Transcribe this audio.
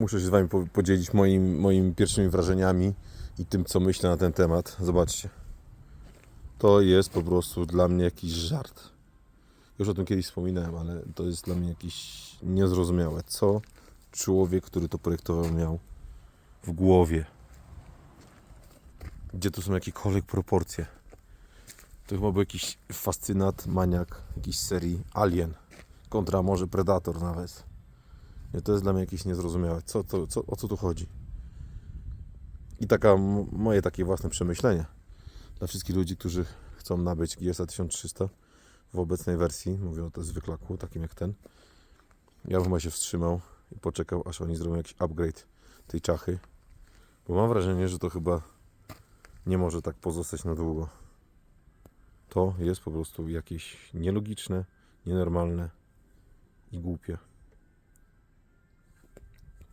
Muszę się z Wami po- podzielić moim, moimi pierwszymi wrażeniami i tym, co myślę na ten temat. Zobaczcie. To jest po prostu dla mnie jakiś żart. Już o tym kiedyś wspominałem, ale to jest dla mnie jakieś niezrozumiałe. Co człowiek, który to projektował, miał w głowie? Gdzie tu są jakiekolwiek proporcje? To chyba był jakiś fascynat, maniak jakiejś serii Alien kontra może Predator nawet. To jest dla mnie jakieś niezrozumiałe. Co, to, co, o co tu chodzi? I taka moje takie własne przemyślenie dla wszystkich ludzi, którzy chcą nabyć GSA 1300 w obecnej wersji, mówię o to zwyklaku, takim jak ten. Ja bym chyba się wstrzymał i poczekał, aż oni zrobią jakiś upgrade tej czachy, bo mam wrażenie, że to chyba nie może tak pozostać na długo. To jest po prostu jakieś nielogiczne, nienormalne i głupie.